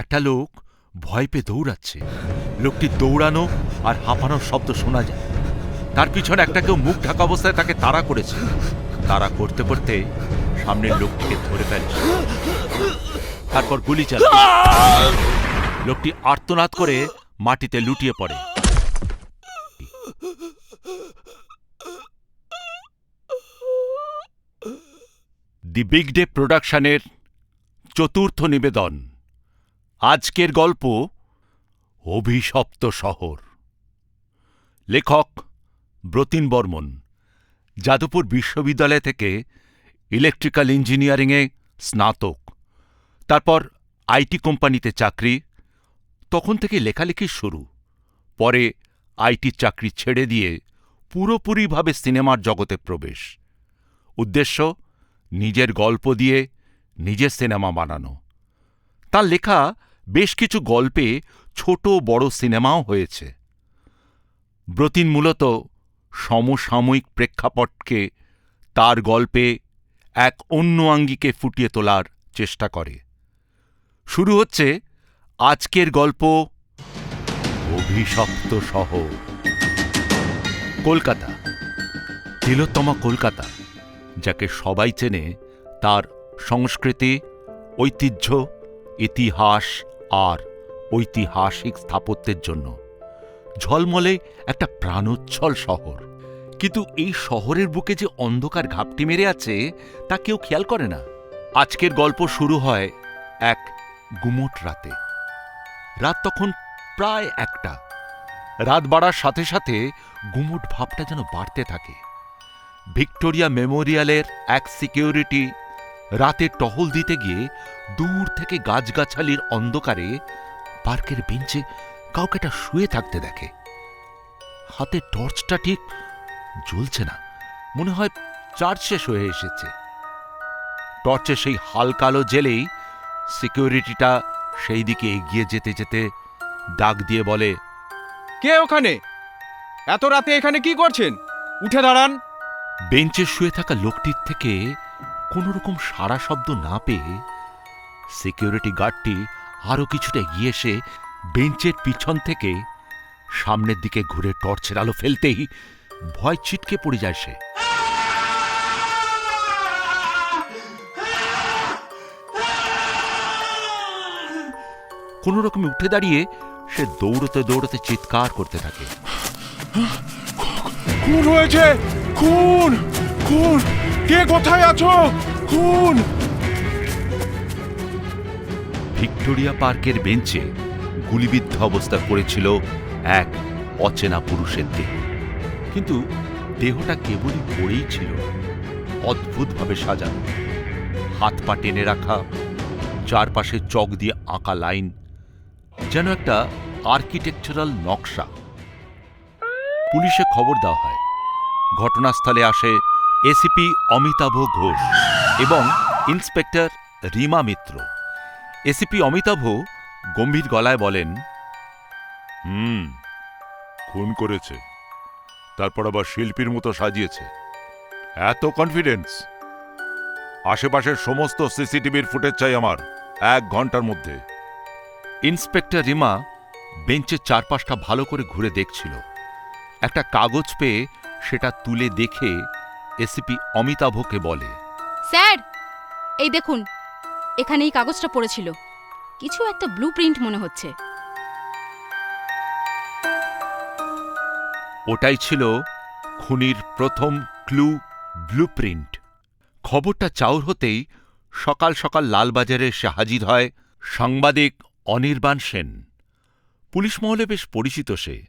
একটা লোক ভয় পেয়ে দৌড়াচ্ছে। লোকটি দৌড়ানো আর হাঁপানোর শব্দ শোনা যায়। তার পিছনে একটা কেউ মুখ ঢাকা অবস্থায় তাকে তাড়া করেছে। তাড়া করতে করতে সামনের লোকটিকে ধরে ফেলে। তারপর গুলি চালায়। লোকটি আর্তনাদ করে মাটিতে লুটিয়ে পড়ে। দি বিগ ডে প্রোডাকশনের চতুর্থ নিবেদন। আজকের গল্প অভিশপ্ত শহর। লেখক ব্রতিন বর্মন, যাদবপুর বিশ্ববিদ্যালয় থেকে ইলেকট্রিক্যাল ইঞ্জিনিয়ারিংয়ে স্নাতক, তারপর আইটি কোম্পানিতে চাকরি, তখন থেকে লেখালেখি শুরু। পরে আইটির চাকরি ছেড়ে দিয়ে পুরোপুরিভাবে সিনেমার জগতে প্রবেশ। উদ্দেশ্য, নিজের গল্প দিয়ে নিজের সিনেমা বানানো। তার লেখা বেশ কিছু গল্পে ছোট বড় সিনেমাও হয়েছে। ব্রতিন মূলত সমসাময়িক প্রেক্ষাপটকে তার গল্পে এক অন্য আঙ্গিকে ফুটিয়ে তোলার চেষ্টা করে। শুরু হচ্ছে আজকের গল্প অভিশপ্ত শহর। কলকাতা। তিলোত্তমা কলকাতা, যাকে সবাই চেনে তার সংস্কৃতি, ঐতিহ্য, ইতিহাস আর ঐতিহাসিক স্থাপত্যের জন্য। ঝলমলে একটা প্রাণোচ্ছল শহর। কিন্তু এই শহরের বুকে যে অন্ধকার ঘাপটি মেরে আছে, তা কেউ খেয়াল করে না। আজকের গল্প শুরু হয় এক গুমোট রাতে। রাত তখন প্রায় একটা। রাত বাড়ার সাথে সাথে গুমোট ভাবটা যেন বাড়তে থাকে। ভিক্টোরিয়া মেমোরিয়ালের এক সিকিউরিটি রাতে টহল দিতে গিয়ে দূর থেকে গাছগাছালির অন্ধকারে পার্কের বেঞ্চে কাউকে একটা শুয়ে থাকতে দেখে। হাতে টর্চটা ঠিক জ্বলছে না মনে হয় চার্জ শেষ হয়ে এসেছে। টর্চে সেই হালকালো জেলেই সিকিউরিটিটা সেই দিকে এগিয়ে যেতে যেতে ডাক দিয়ে বলে কে ওখানে? এত রাতে এখানে কি করছেন? উঠে দাঁড়ান! বেঞ্চে শুয়ে থাকা লোকটির থেকে কোনো রকম সাড়া শব্দ না পেয়ে সিকিউরিটি গার্ডটি আরও কিছুটা এগিয়ে এসে বেঞ্চের পিছন থেকে সামনের দিকে ঘুরে টর্চের আলো ফেলতেই ভয় ছিটকে পড়ে যায় সে। কোনো রকমে উঠে দাঁড়িয়ে সে দৌড়তে দৌড়তে চিৎকার করতে থাকে। খুন হয়েছে! খুন! খুন! কে কোথায় আছো? খুন! ভিক্টোরিয়া পার্কের বেঞ্চে গুলিবিদ্ধ অবস্থা পড়েছিল এক অচেনা পুরুষের দেহ। কিন্তু দেহটা কেবলই পড়েই ছিল, অদ্ভুতভাবে সাজানো। হাত পা টেনে রাখা, চারপাশে চক দিয়ে আঁকা লাইন, যেন একটা আর্কিটেকচারাল নকশা। পুলিশে খবর দেওয়া হয়, ঘটনাস্থলে আসে এসিপি অমিতাভ ঘোষ এবং ইন্সপেক্টর রিমা মিত্র। এসিপি অমিতাভ গম্ভীর গলায় বলেন, হুম, খুন করেছে। তারপর আবার শিল্পীর মতো সাজিয়েছে। এত কনফিডেন্স আশেপাশের সমস্ত সিসিটিভির ফুটেজ চাই আমার, এক ঘণ্টার মধ্যে। ইন্সপেক্টর রিমা বেঞ্চের চারপাশটা ভালো করে ঘুরে দেখছিল। একটা কাগজ পেয়ে সেটা তুলে দেখে এসিপি অমিতাভকে বলে। স্যার এই দেখুন এখানে এই কাগজটা পড়েছিল। কিছু একটা ব্লু প্রিন্ট মনে হচ্ছে। ওটাই ছিল খুনির প্রথম ক্লু ব্লুপ্রিন্ট খবরটা চাউর হতেই সকাল সকাল লালবাজারে এসে হাজির হয় সাংবাদিক অনির্বাণ সেন। পুলিশ মহলে বেশ পরিচিত সে।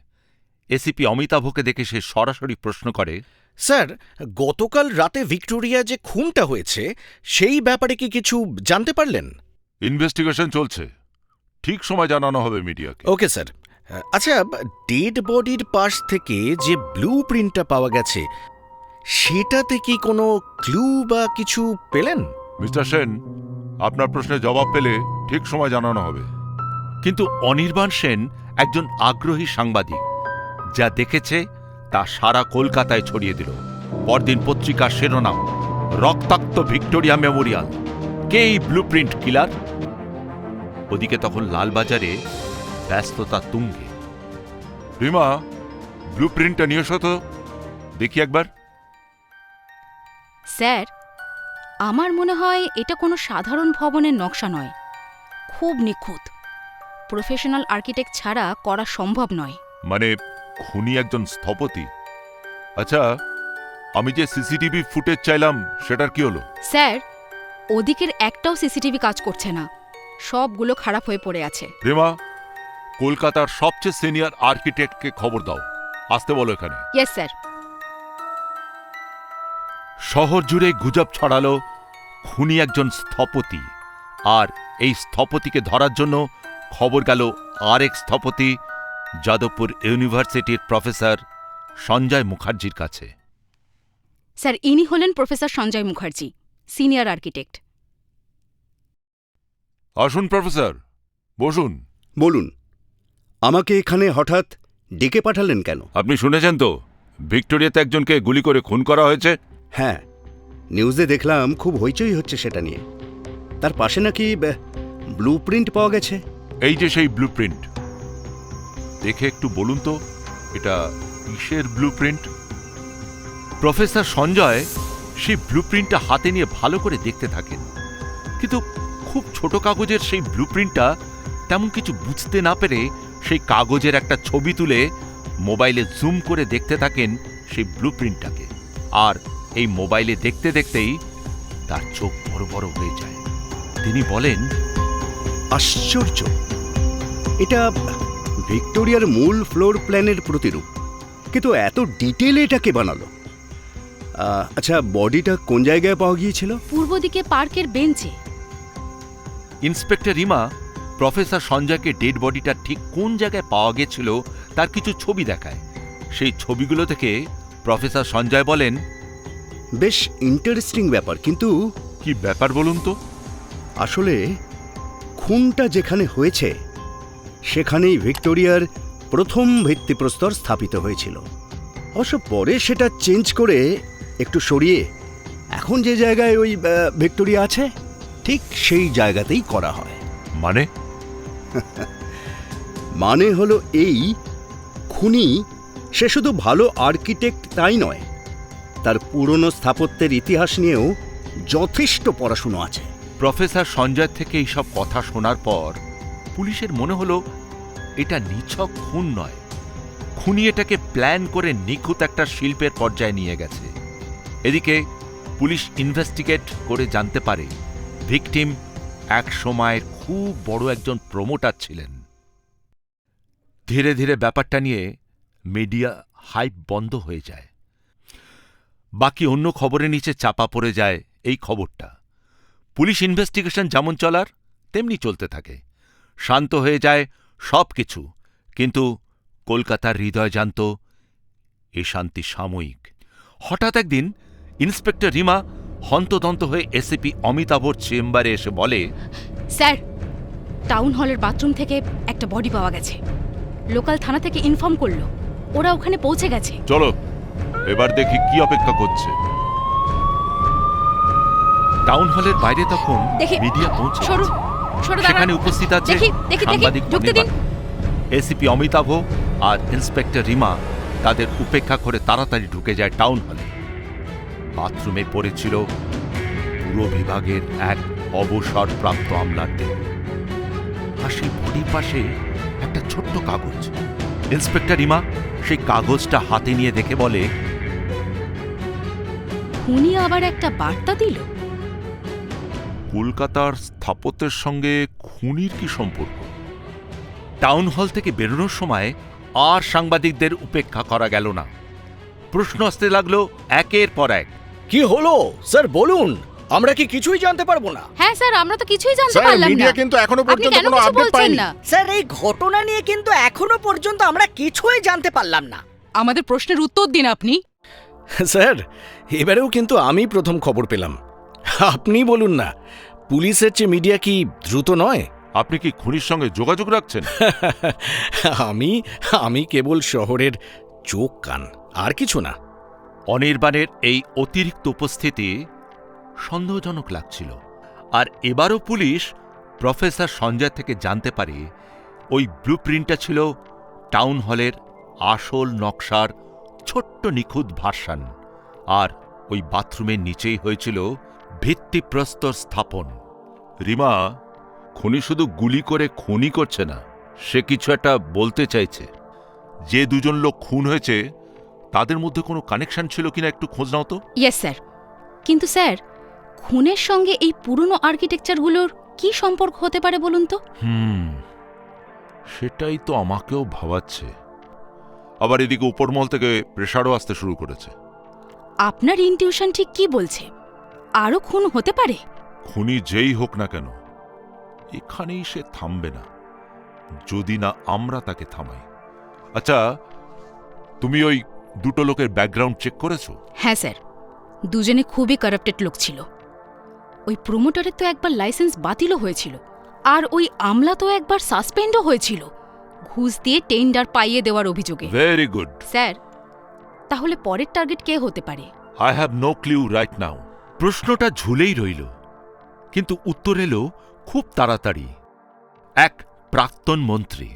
এসিপি অমিতাভকে দেখে সে সরাসরি প্রশ্ন করে স্যার গতকাল রাতে ভিক্টোরিয়া যে খুনটা হয়েছে সেই ব্যাপারে কি কিছু জানতে পারলেন? ইনভেস্টিগেশন চলছে। ঠিক সময় জানানো হবে মিডিয়াকে। Okay sir. আচ্ছা ডেড বডির পাশ থেকে যে ব্লু প্রিন্টটা পাওয়া গেছে সেটাতে কি কোনো ক্লু বা কিছু পেলেন? মিস্টার সেন আপনার প্রশ্নের জবাব পেলে ঠিক সময় জানানো হবে। কিন্তু অনির্বাণ সেন একজন আগ্রহী সাংবাদিক যা দেখেছে তা সারা কলকাতায় ছড়িয়ে দিল। পরদিন পত্রিকার শিরোনাম রক্তাক্ত ভিক্টোরিয়া মেমোরিয়াল। কে এই ব্লুপ্রিন্ট কিলার ওদিকে তখন লালবাজারে ব্যস্ততা তুঙ্গে। রিমা ব্লু প্রিন্টটা নিয়ে এসো তো। দেখি একবার। স্যার আমার মনে হয় এটা কোনো সাধারণ ভবনের নকশা নয়। খুব নিখুঁত। প্রফেশনাল আর্কিটেক্ট ছাড়া করা সম্ভব নয়। মানে খুনি একজন স্থপতি। আচ্ছা আমি যে সিসিটিভি ফুটেজ চাইলাম সেটার কি হলো? স্যার ওদিকের একটাও সিসিটিভি কাজ করছে না। সবগুলো খারাপ হয়ে পড়ে আছে। রেমা কলকাতার সবচেয়ে সিনিয়র আর্কিটেক্টকে খবর দাও। আসতে বলো এখানে। Yes sir. শহর জুড়ে গুজব ছড়ালো খুনি একজন স্থপতি। আর এই স্থপতিকে ধরার জন্য খবর গেল আরেক স্থপতি যাদবপুর ইউনিভার্সিটির প্রফেসর সঞ্জয় মুখার্জির কাছে। স্যার ইনি হলেন professor Sanjay Mukherjee senior architect. আসুন প্রফেসর বসুন। বলুন আমাকে এখানে হঠাৎ ডেকে পাঠালেন কেন? আপনি শুনেছেন তো ভিক্টোরিয়াতে একজনকে গুলি করে খুন করা হয়েছে? হ্যাঁ নিউজে দেখলাম খুব হইচই হচ্ছে সেটা নিয়ে। তার পাশে নাকি ব্লু প্রিন্ট পাওয়া গেছে? এই যে সেই ব্লু প্রিন্ট দেখে একটু বলুন তো, এটা কিসের ব্লু প্রিন্ট প্রফেসর সঞ্জয় সেই ব্লুপ্রিন্টটা হাতে নিয়ে ভালো করে দেখতে থাকেন, কিন্তু খুব ছোট কাগজের সেই ব্লুপ্রিন্টটা তেমন কিছু বুঝতে না পেরে সেই কাগজের একটা ছবি তুলে মোবাইলে জুম করে দেখতে থাকেন সেই ব্লুপ্রিন্টটাকে আর এই মোবাইলে দেখতে দেখতেই তার চোখ বড় বড় হয়ে যায়। তিনি বলেন, আশ্চর্য! এটা ভিক্টোরিয়ার মূল ফ্লোর প্ল্যানের প্রতিরূপ। কিন্তু এত ডিটেলে এটাকে বানালো। আহ, আচ্ছা বডিটা কোন জায়গায় পাওয়া গিয়েছিল? পূর্ব দিকে পার্কের বেঞ্চে। ইন্সপেক্টর রিমা প্রফেসর সঞ্জয়কে ডেড বডিটা ঠিক কোন জায়গায় পাওয়া গেছিল তার কিছু ছবি দেখায়। সেই ছবিগুলো থেকে প্রফেসর সঞ্জয় বলেন বেশ ইন্টারেস্টিং ব্যাপার কিন্তু কি ব্যাপার বলুন তো? আসলে খুনটা যেখানে হয়েছে সেখানেই ভিক্টোরিয়ার প্রথম ভিত্তিপ্রস্তর স্থাপিত হয়েছিল। অবশ্য পরে সেটা চেঞ্জ করে একটু সরিয়ে এখন যে জায়গায় ওই ভিক্টোরিয়া আছে ঠিক সেই জায়গাতেই করা হয়। মানে? মানে হলো এই খুনি সে শুধু ভালো আর্কিটেক্ট তাই নয় তার পুরনো স্থাপত্যের ইতিহাস নিয়েও যথেষ্ট পড়াশুনো আছে। প্রফেসর সঞ্জয় থেকে এইসব কথা শোনার পর পুলিশের মনে হলো, এটা নিছক খুন নয়। খুনি এটাকে প্ল্যান করে নিখুঁত একটা শিল্পের পর্যায়ে নিয়ে গেছে। এদিকে পুলিশ ইনভেস্টিগেট করে জানতে পারে, ভিকটিম এক সময়ের খুব বড় একজন প্রমোটার ছিলেন। ধীরে ধীরে ব্যাপারটা নিয়ে মিডিয়া হাইপ বন্ধ হয়ে যায়। বাকি অন্য খবরের নিচে চাপা পড়ে যায় এই খবরটা। পুলিশ ইনভেস্টিগেশন যেমন চলার, তেমনি চলতে থাকে। শান্ত হয়ে যায় সব কিছু। কিন্তু কলকাতার হৃদয় জানত এ শান্তি সাময়িক। হঠাৎ একদিন ইন্সপেক্টর রিমা হন্তদন্ত হয়ে এসিপি অমিতাভর চেম্বারে এসে বলে স্যার টাউন হলের বাথরুম থেকে একটা বডি পাওয়া গেছে। লোকাল থানা থেকে ইনফর্ম করল। ওরা ওখানে পৌঁছে গেছে। চলো এবার দেখি কি অপেক্ষা করছে। টাউন হলের বাইরে তখন দেখি। মিডিয়া পৌঁছে সেখানে উপস্থিত আছে সাংবাদিক এসিপি অমিতাভ আর ইন্সপেক্টর রিমা তাদের উপেক্ষা করে তাড়াতাড়ি ঢুকে যায় টাউন হলে। বাথরুমে পড়েছিল পুরো বিভাগের এক অবসরপ্রাপ্ত আমলার দেহ আর সেই বডির পাশে একটা ছোট্ট কাগজ। ইন্সপেক্টর রিমা সেই কাগজটা হাতে নিয়ে দেখে বলে খুনি আবার একটা বার্তা দিল? কলকাতার স্থাপত্যের সঙ্গে খুনির কি সম্পর্ক? টাউন হল থেকে বেরোনোর সময় আর সাংবাদিকদের উপেক্ষা করা গেল না। প্রশ্ন আসতে লাগল একের পর এক। কি হলো? স্যার বলুন। আমরা কি কিছুই জানতে পারব না? হ্যাঁ স্যার আমরা তো কিছুই জানতে স্যার পারলাম না। মিডিয়া কিন্তু এখনও আপনি পর্যন্ত কেন কোনো কিছু আপডেট বলছেন পায়নি? না? স্যার এই ঘটনা নিয়ে কিন্তু এখনও পর্যন্ত আমরা কিছুই জানতে পারলাম না। আমাদের প্রশ্নের উত্তর দিন আপনি। স্যার এবারেও কিন্তু আমি প্রথম খবর পেলাম। আপনি বলুন না পুলিশের চেয়ে মিডিয়া কি দ্রুত নয়? আপনি কি খুনির সঙ্গে যোগাযোগ রাখছেন? আমি আমি কেবল শহরের চোখ কান আর কিছু না। অনির্বাণের এই অতিরিক্ত উপস্থিতি সন্দেহজনক লাগছিল। আর এবারও পুলিশ প্রফেসর সঞ্জয় থেকে জানতে পারে ওই ব্লু প্রিন্টটা ছিল টাউন হলের আসল নকশার ছোট্ট নিখুঁত ভার্সান। আর ওই বাথরুমের নিচেই হয়েছিল ভিত্তিপ্রস্তর স্থাপন। রিমা খুনি শুধু গুলি করে খুনই করছে না সে কিছু একটা বলতে চাইছে। যে দুজন লোক খুন হয়েছে তাদের মধ্যে কোনো কানেকশন ছিল কিনা একটু খোঁজ নাও তো। ইয়েস স্যার কিন্তু স্যার খুনের সঙ্গে এই পুরনো আর্কিটেকচারগুলোর কি সম্পর্ক হতে পারে বলুন তো? হুম সেটাই তো আমাকেও ভাবাচ্ছে। আবার এদিকে উপরমহল থেকে প্রেশারও আসতে শুরু করেছে। আপনার ইনটিউশন ঠিক কি বলছে? আরও খুন হতে পারে। খুনি যেই হোক না কেন এখানেই সে থামবে না যদি না আমরা তাকে থামাই। আচ্ছা তুমি ওই দুটো লোকের ব্যাকগ্রাউন্ড চেক করেছ? হ্যাঁ স্যার। দুজনে খুবই কারাপ্টেড লোক ছিল। ওই প্রোমোটারের তো একবার লাইসেন্স বাতিলও হয়েছিল আর ওই আমলা তো একবার সাসপেন্ডও হয়েছিল। ঘুষ দিয়ে টেন্ডার পাইয়ে দেওয়ার অভিযোগে। ভেরি গুড স্যার তাহলে পরের টার্গেট কে হতে পারে? I have no clue right now প্রশ্নটা ঝুলেই রইল কিন্তু উত্তর এলো খুব তাড়াতাড়ি। এক প্রাক্তন মন্ত্রী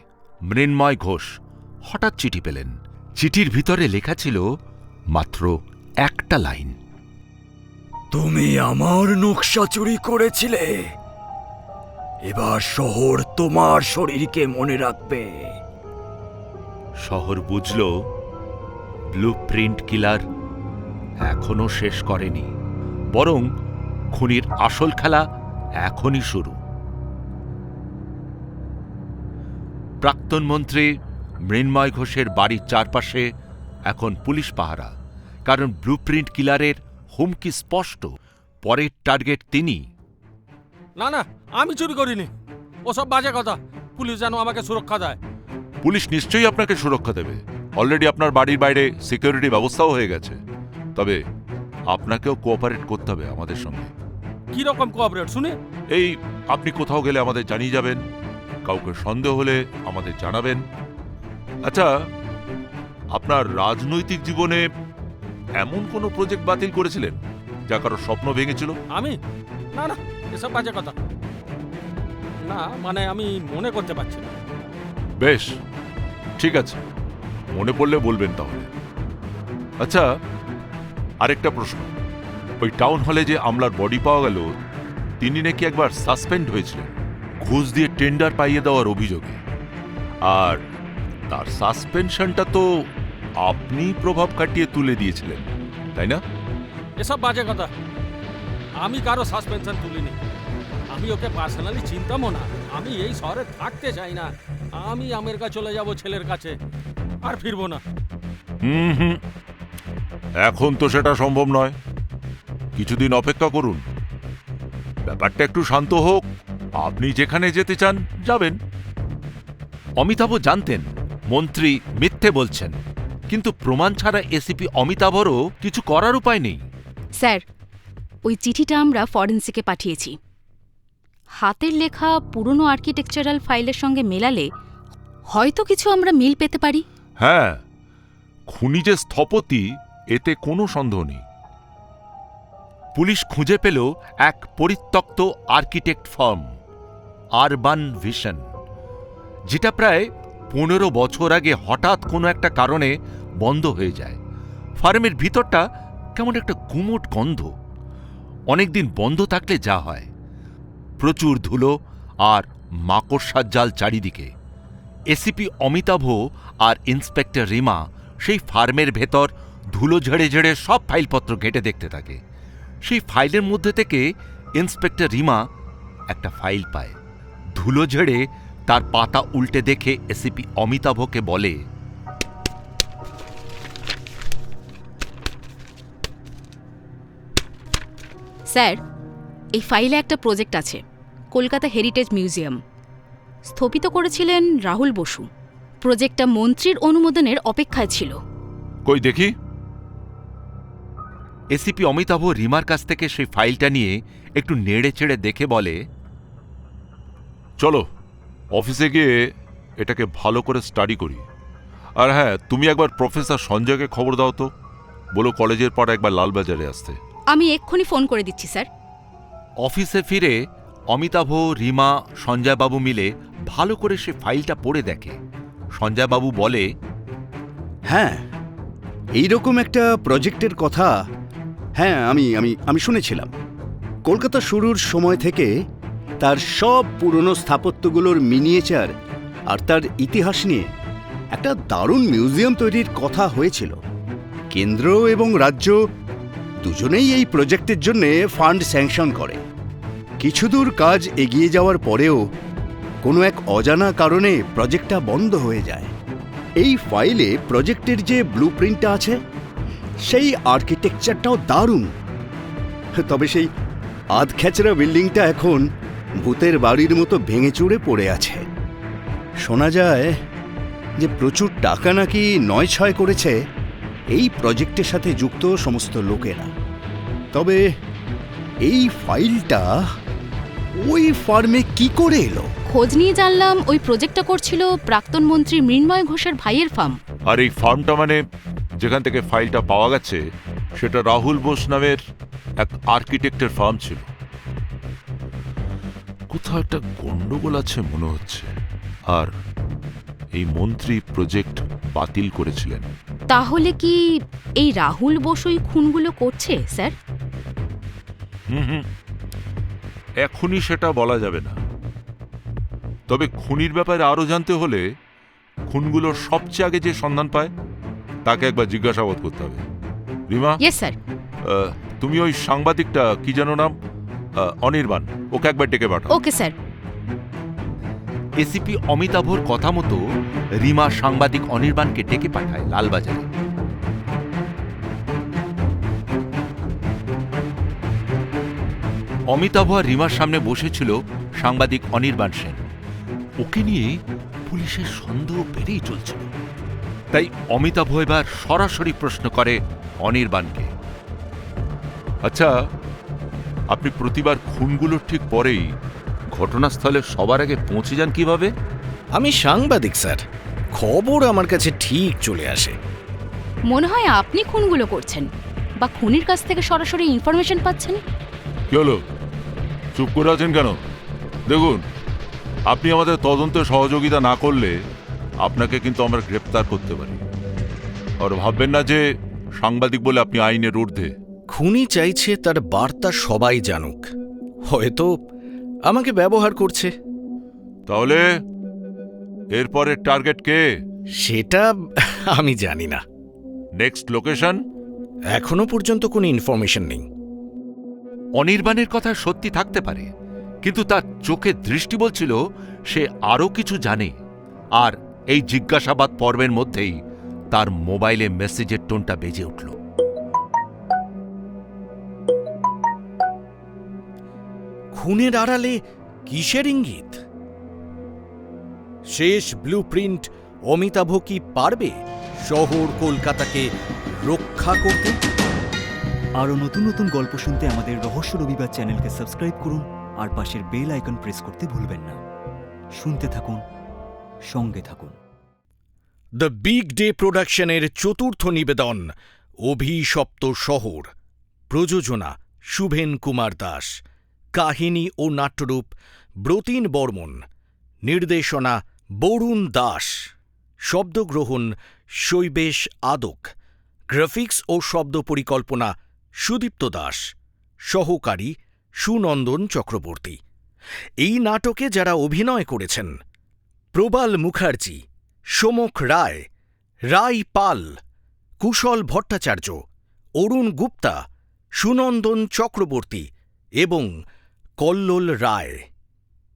মৃন্ময় ঘোষ হঠাৎ চিঠি পেলেন। চিঠির ভিতরে লেখা ছিল মাত্র একটা লাইন। তুমি আমার নকশা চুরি করেছিলে। এবার শহর তোমার শরীরকে মনে রাখবে। শহর বুঝল ব্লু প্রিন্ট কিলার এখনও শেষ করেনি। বরং খুনির আসল খেলা এখনই শুরু। প্রাক্তন মন্ত্রী মৃন্ময় ঘোষের বাড়ির চারপাশে এখন পুলিশ পাহারা কারণ ব্লু প্রিন্ট কিলারের হুমকি স্পষ্ট। পরের টার্গেট তিনি। না না আমি চুরি করিনি। ওসব বাজে কথা। পুলিশ যেন আমাকে সুরক্ষা দেয়। পুলিশ নিশ্চয়ই আপনাকে সুরক্ষা দেবে। অলরেডি আপনার বাড়ির বাইরে সিকিউরিটি ব্যবস্থাও হয়ে গেছে। তবে আপনাকেও কোঅপারেট করতে হবে আমাদের সঙ্গে। কি রকম কোঅপারেট শুনে। এই আপনি কোথাও গেলে আমাদের জানিয়ে যাবেন। কাউকে সন্দেহ হলে আমাদের জানাবেন। আচ্ছা আপনার রাজনৈতিক জীবনে এমন কোনো প্রজেক্ট বাতিল করেছিলেন যা কারও স্বপ্ন ভেঙেছিল? আমি? না না এসব বাজে কথা। না মানে আমি মনে করতে পারছি না। বেশ ঠিক আছে। মনে পড়লে বলবেন তাহলে। আচ্ছা আরেকটা প্রশ্ন। ওই টাউন হলে যে আমলার বডি পাওয়া গেল তিনি নাকি একবার সাসপেন্ড হয়েছিলেন ঘুষ দিয়ে টেন্ডার পাইয়ে দেওয়ার অভিযোগে। আর তার সাসপেনশনটা তো আপনি প্রভাব কাটিয়ে তুলে দিয়েছিলেন তাই না? এসব বাজে কথা। আমি কারও সাসপেনশন তুলিনি। আমি ওকে পার্সোনালি চিনতামও না। আমি এই শহরে থাকতে চাই না। আমি আমেরিকা চলে যাব ছেলের কাছে। আর ফিরবো না। হুম হুম। এখন তো সেটা সম্ভব নয়। কিছুদিন অপেক্ষা করুন। ব্যাপারটা একটু শান্ত হোক। আপনি যেখানে যেতে চান যাবেন। অমিতাভ জানতেন মন্ত্রী মিথ্যে বলছেন কিন্তু প্রমাণ ছাড়া এসিপি অমিতাভরও কিছু করার উপায় নেই। স্যার ওই চিঠিটা আমরা ফরেন্সিকে পাঠিয়েছি। হাতের লেখা পুরনো আর্কিটেকচারাল ফাইলের সঙ্গে মেলালে হয়তো কিছু আমরা মিল পেতে পারি। হ্যাঁ খুনি যে স্থপতি এতে কোনো সন্দেহ নেই। পুলিশ খুঁজে পেল এক পরিত্যক্ত আর্কিটেক্ট ফার্ম, আরবান ভিশন, যেটা প্রায় পনেরো বছর আগে হঠাৎ কোনো একটা কারণে বন্ধ হয়ে যায়। ফার্মের ভিতরটা কেমন একটা গুমোট গন্ধ। অনেকদিন বন্ধ থাকলে যা হয়। প্রচুর ধুলো আর মাকড়সার জাল চারিদিকে। এসিপি অমিতাভ আর ইন্সপেক্টর রিমা সেই ফার্মের ভেতর ধুলো ঝেড়ে ঝেড়ে সব ফাইলপত্র ঘেঁটে দেখতে থাকে। সেই ফাইলের মধ্যে থেকে ইন্সপেক্টর রিমা একটা ফাইল পায়। ধুলো ঝেড়ে তার পাতা উল্টে দেখে এসিপি অমিতাভকে বলে স্যার এই ফাইলে একটা প্রজেক্ট আছে কলকাতা হেরিটেজ মিউজিয়াম। স্থপিত করেছিলেন রাহুল বসু। প্রজেক্টটা মন্ত্রীর অনুমোদনের অপেক্ষায় ছিল। কই দেখি? এসিপি অমিতাভ রিমার কাছ থেকে সেই ফাইলটা নিয়ে একটু নেড়ে চেড়ে দেখে বলে চলো অফিসে গিয়ে এটাকে ভালো করে স্টাডি করি। আর হ্যাঁ তুমি একবার প্রফেসর সঞ্জয়কে খবর দাও তো। বলো কলেজের পর একবার লালবাজারে আসতে। আমি এক্ষুনি ফোন করে দিচ্ছি স্যার। অফিসে ফিরে অমিতাভ রিমা সঞ্জয়বাবু মিলে ভালো করে সে ফাইলটা পড়ে দেখে। সঞ্জয়বাবু বলে হ্যাঁ এইরকম একটা প্রজেক্টের কথা হ্যাঁ আমি আমি আমি শুনেছিলাম। কলকাতা শুরুর সময় থেকে তার সব পুরনো স্থাপত্যগুলোর মিনিয়েচার আর তার ইতিহাস নিয়ে একটা দারুণ মিউজিয়াম তৈরির কথা হয়েছিল। কেন্দ্র এবং রাজ্য দুজনেই এই প্রজেক্টের জন্য ফান্ড স্যাংশন করে। কিছুদূর কাজ এগিয়ে যাওয়ার পরেও কোনো এক অজানা কারণে প্রজেক্টটা বন্ধ হয়ে যায়। এই ফাইলে প্রজেক্টের যে ব্লু প্রিন্টটা আছে সেই আর্কিটেকচারটাও দারুণ। তবে সেই আধখ্যাচরা বিল্ডিংটা এখন ভূতের বাড়ির মতো ভেঙে চুড়ে পড়ে আছে। শোনা যায় যে প্রচুর টাকা নাকি নয় ছয় করেছে এই প্রজেক্টের সাথে যুক্ত সমস্ত লোকেরা। তবে এই ফাইলটা ওই ফার্মে কি করে এলো? খোঁজ নিয়ে জানলাম ওই প্রজেক্টটা করছিল প্রাক্তন মন্ত্রী মৃন্ময় ঘোষের ভাইয়ের ফার্ম। আর এই ফার্মটা মানে যেখান থেকে ফাইলটা পাওয়া গেছে সেটা রাহুল বোস নামের এক আর্কিটেক্টের ফার্ম ছিল। কোথাও একটা গন্ডগোল আছে মনে হচ্ছে আর এই মন্ত্রী প্রজেক্ট বাতিল করেছিলেন। তাহলে কি এই রাহুল বোস ওই খুনগুলো করছে স্যার? হুম হুম। এখনই সেটা বলা যাবে না। তবে খুনির ব্যাপারে আরও জানতে হলে খুনগুলোর সবচেয়ে আগে যে সন্ধান পায় তাকে একবার জিজ্ঞাসাবাদ করতে হবে। রিমা? ইয়েস স্যার আহ, তুমি ওই সাংবাদিকটা কি যেন নাম? আহ, অনির্বাণ ওকে একবার ডেকে পাঠাও। ওকে স্যার এসিপি অমিতাভর কথা মতো রিমা সাংবাদিক অনির্বাণকে ডেকে পাঠায় লালবাজারে। অমিতাভ আর রিমার সামনে বসেছিল সাংবাদিক অনির্বাণ সেন। ওকে নিয়ে পুলিশের সন্দেহ বেড়েই চলছিল। তাই অমিতাভ এবার সরাসরি প্রশ্ন করে অনির্বাণকে। আচ্ছা আপনি প্রতিবার খুনগুলোর ঠিক পরেই ঘটনাস্থলে সবার আগে পৌঁছে যান কীভাবে? আমি সাংবাদিক স্যার। খবর আমার কাছে ঠিক চলে আসে। মনে হয় আপনি খুনগুলো করছেন বা খুনির কাছ থেকে সরাসরি ইনফরমেশন পাচ্ছেন। কি হলো? চুপ করে আছেন কেন? দেখুন আপনি আমাদের তদন্তে সহযোগিতা না করলে আপনাকে কিন্তু আমরা গ্রেপ্তার করতে পারি। আর ভাববেন না যে সাংবাদিক বলে আপনি আইনের ঊর্ধ্বে। খুনি চাইছে তার বার্তা সবাই জানুক। হয়তো আমাকে ব্যবহার করছে। তাহলে এরপরের টার্গেট কে? সেটা আমি জানি না। Next location? এখনও পর্যন্ত কোনো ইনফরমেশন নেই। অনির্বাণের কথা সত্যি থাকতে পারে কিন্তু তার চোখের দৃষ্টি বলছিল সে আরও কিছু জানে। আর এই জিজ্ঞাসাবাদ পর্বের মধ্যেই তার মোবাইলে মেসেজের টোনটা বেজে উঠল। খুনের আড়ালে কিসের ইঙ্গিত? শেষ ব্লুপ্রিন্ট অমিতাভ কি পারবে শহর কলকাতাকে রক্ষা করতে? আরও নতুন নতুন গল্প শুনতে আমাদের রহস্য রবিবার চ্যানেলকে সাবস্ক্রাইব করুন আর পাশের বেল আইকন প্রেস করতে ভুলবেন না। শুনতে থাকুন। সঙ্গে থাকুন। দ্য বিগ ডে প্রোডাকশনের চতুর্থ নিবেদন, অভিশপ্ত শহর। প্রযোজনা, শুভেন কুমার দাস। কাহিনী ও নাট্যরূপ, ব্রতীন বর্মন। নির্দেশনা, বরুণ দাস। শব্দগ্রহণ, শৈবেশ আদক। গ্রাফিক্স ও শব্দ পরিকল্পনা, সুদীপ্ত দাস। সহকারী, সুনন্দন চক্রবর্তী। এই নাটকে যারা অভিনয় করেছেন প্রবাল মুখার্জি, সোমক রায়, রাই পাল, কুশল ভট্টাচার্য, অরুণ গুপ্তা, সুনন্দন চক্রবর্তী এবং কল্লোল রায়।